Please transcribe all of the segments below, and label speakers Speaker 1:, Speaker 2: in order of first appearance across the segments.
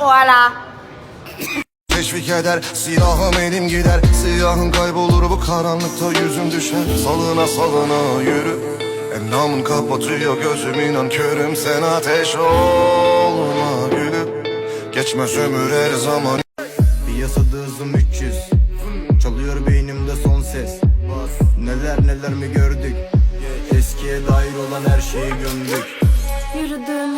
Speaker 1: Voila.
Speaker 2: Teşvik eder silahım elim gider. Siyahım kaybolur bu karanlıkta yüzüm düşer. Salına salına yürü. Endamın kapatıyor gözüm inan körüm Sen ateş olma gülüm. Geçmez ömür her zaman.
Speaker 3: Piyasada hızım 300 Çalıyor beynimde son ses. Neler neler mi gördük? Eskiye dair olan her şeyi gömdük.
Speaker 4: Yürüdüğüm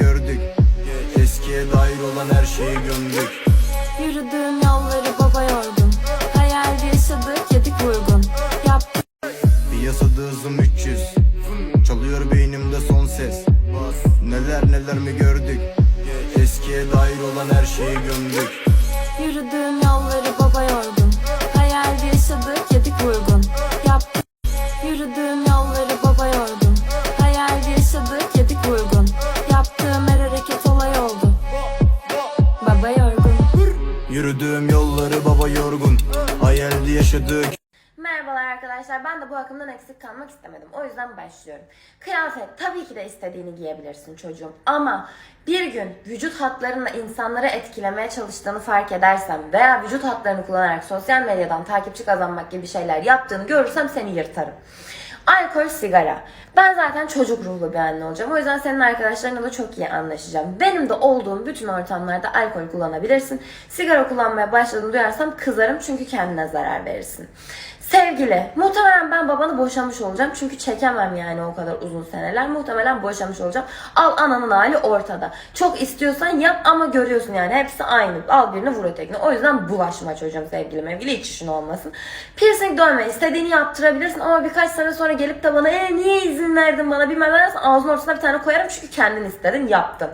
Speaker 3: gördük. Eskiye dair olan her şeyi gömdük.
Speaker 4: Yürüdüğüm yolları baba yorgun Hayal yaşadık yedik vurgun. Yaptık
Speaker 3: Piyasada hızım 300 Çalıyor beynimde son ses. Neler neler mi gördük? Eskiye dair olan her şeyi gömdük.
Speaker 4: Yürüdüğüm yolları baba yorgun Yürüdüğüm yolları baba yorgun
Speaker 3: Hayaldi yaşadık
Speaker 1: Merhabalar arkadaşlar. Ben de bu akımdan eksik kalmak istemedim. O yüzden başlıyorum. Kıyafet tabii ki de istediğini giyebilirsin çocuğum. Ama bir gün vücut hatlarınla insanları etkilemeye çalıştığını fark edersem veya vücut hatlarını kullanarak sosyal medyadan takipçi kazanmak gibi şeyler yaptığını görürsem seni yırtarım. Alkol, sigara. Ben zaten çocuk ruhlu bir anne olacağım. O yüzden senin arkadaşlarınla da çok iyi anlaşacağım. Benim de olduğum bütün ortamlarda alkol kullanabilirsin. Sigara kullanmaya başladığını duyarsam kızarım çünkü kendine zarar verirsin. Sevgili, muhtemelen ben babanı boşamış olacağım. Çünkü çekemem yani o kadar uzun seneler. Muhtemelen boşamış olacağım. Al ananın hali ortada. Çok istiyorsan yap ama görüyorsun yani. Hepsi aynı. Al birini vur ötekini. O yüzden bulaşma çocuğum sevgili mevgili. Hiç işin olmasın. Piercing dövme istediğini yaptırabilirsin ama birkaç sene sonra gelip de bana e, niye izin verdin bana bilmem ne ağzının ortasına bir tane koyarım çünkü kendin istedin yaptın.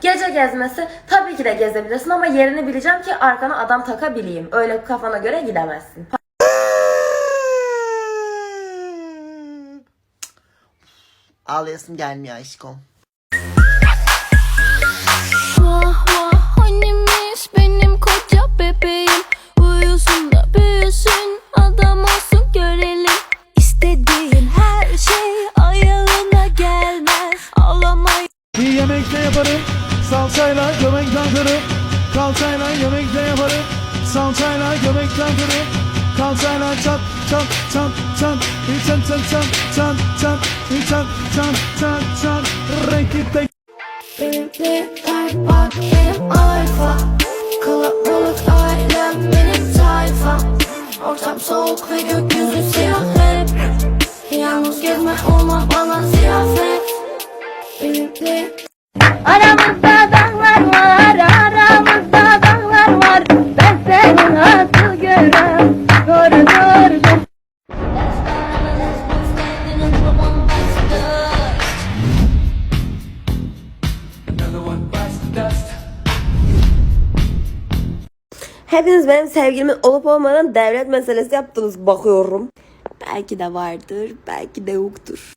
Speaker 1: Gece gezmesi tabii ki de gezebilirsin ama yerini bileceğim ki arkana adam takabileyim. Öyle kafana göre gidemezsin.
Speaker 5: Ağlayasım gelmiyor aşkım.
Speaker 6: Vah vah hanimiş benim koca bebeğim. Uyusun da büyüsün adam olsun görelim. İstediğin her şey ayağına gelmez. Ağlamayı
Speaker 7: Bir yemekte yaparım Salçayla göbek dağıtırım Kalçayla yemekte yaparım Salçayla göbek dağıtırım Kalçayla çat çat çat çat Bir çat çat çat çat çat Bir çat çat çat çat Renkli tek
Speaker 6: Benimkiler bak benim alfa. Kalabalık ailem benim tayfa. Ortam soğuk ve gökyüzü siyah hep. Yalnız gezme olma bana ziyafet. Benimkiler
Speaker 4: Aramızda dağlar
Speaker 1: Hepiniz benim sevgilimin olup olmadan devlet meselesi yaptınız bakıyorum. Belki de vardır, belki de yoktur.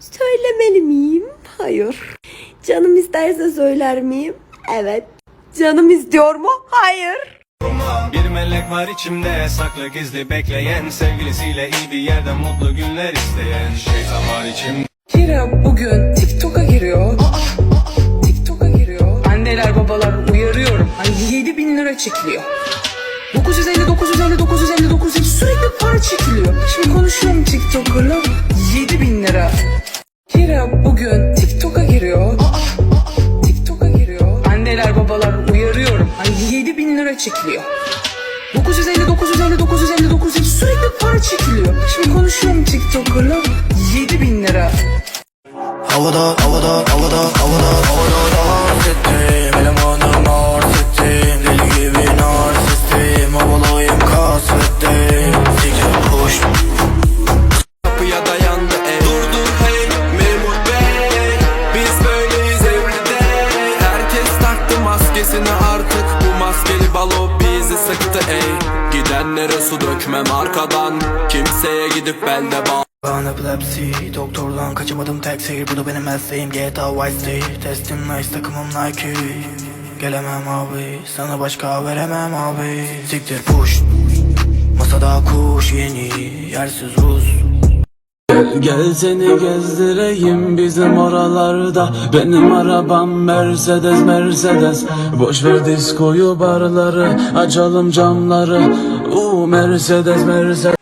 Speaker 1: Söylemeli miyim? Hayır. Canım isterse söyler miyim? Evet. Canım istiyor mu? Hayır.
Speaker 8: Bir melek var içimde saklı gizli bekleyen Sevgilisiyle iyi bir yerde mutlu günler isteyen Şeytan var içimde
Speaker 9: Kira bugün TikTok'a giriyor. Aa, TikTok'a giriyor. Anneler babalar uyarıyorum. Hani 7 bin lira çekiliyor. 950 950 950 950 sürekli para çekiliyor. Şimdi konuşuyorum TikTok'la 7 bin lira. Kira bugün TikTok'a giriyor. TikTok'a giriyor. Anneler babalar uyarıyorum. Hani 7 bin lira çekiliyor. 950 950 950 950 sürekli para çekiliyor. Şimdi konuşuyorum TikTok'la 7 bin lira.
Speaker 3: Havada havada havada havada havada. Dans ettim Elemanım narsistim Deli gibi narsistim Havalıyım kasvettim Siktir kuş
Speaker 8: Kapıya dayandı ev Durdu hey memur bey. Biz böyleyiz everyday Herkes taktı maskesini artık. Bu maskeli balo bizi sıktı ey. Gidenlere su dökmem arkadan. Kimseye gidip belde bağ
Speaker 3: Ben epilepsi Doktordan kaçamadım tek seyir Bu da benim mesleğim. GTA Vice City Testim nice takımım Nike. Gelemem abi Sana başka veremem abi. Siktir push. Masada kuş yeni yersiz
Speaker 10: Gel, gel seni gezdireyim bizim oralarda. Benim arabam Mercedes Mercedes. Boş ver diskoyu barları Açalım camları. Uuu Mercedes Mercedes